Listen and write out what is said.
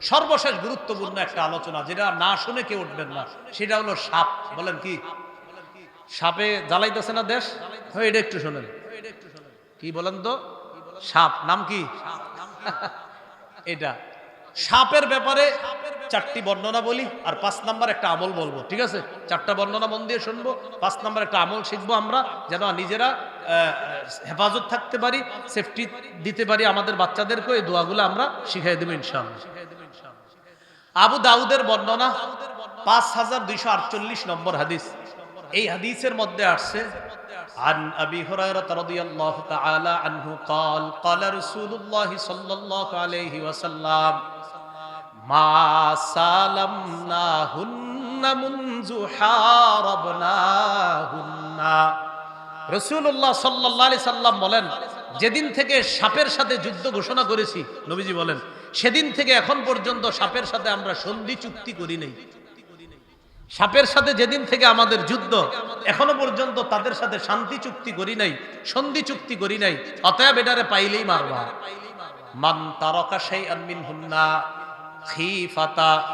সর্বশেষ গুরুত্বপূর্ণ একটা আলোচনা যেটা না শুনে কেউ উঠবেন না সেটা হলো সাপ। বলেন কি? সাপে জ্বালাইতেছে না দেশ? এটা একটু শোনেন। কি বলেন তো? সাপ নাম কি? এটা। সাপের ব্যাপারে চারটি বর্ণনা বলি আর পাঁচ নাম্বার একটা আমল বলবো ঠিক আছে চারটা বর্ণনা মন দিয়ে শুনবো পাঁচ নাম্বার একটা আমল শিখবো আমরা যেন নিজেরা আহ, হেফাজত থাকতে পারি সেফটি দিতে পারি আমাদের বাচ্চাদেরকে এই দোয়াগুলো আমরা শিখাই দেবো ইনশাআল্লাহ আবু দাউদের বর্ণনা পাঁচ হাজার দুইশো আটচল্লিশ নম্বর হাদিস এই হাদিসের মধ্যে আসছে عن أبي هريرة رضي الله تعالى عنه قال قال رسول الله صلى الله عليه وسلم মা সাল্লাম বলেন, যেদিন থেকে সাপের সাথে যুদ্ধ ঘোষণা করেছি, নবীজি বলেন, সেদিন থেকে এখন পর্যন্ত সাপের সাথে আমরা সন্ধি চুক্তি করি নাই। সাপের সাথে যেদিন থেকে আমাদের যুদ্ধ, এখনও পর্যন্ত তাদের সাথে শান্তি চুক্তি করি নাই, সন্ধি চুক্তি করি নাই, অতএব এটারে পাইলেই মারবা। মান তারকা সেই আনমিন হুন্না খিফাতা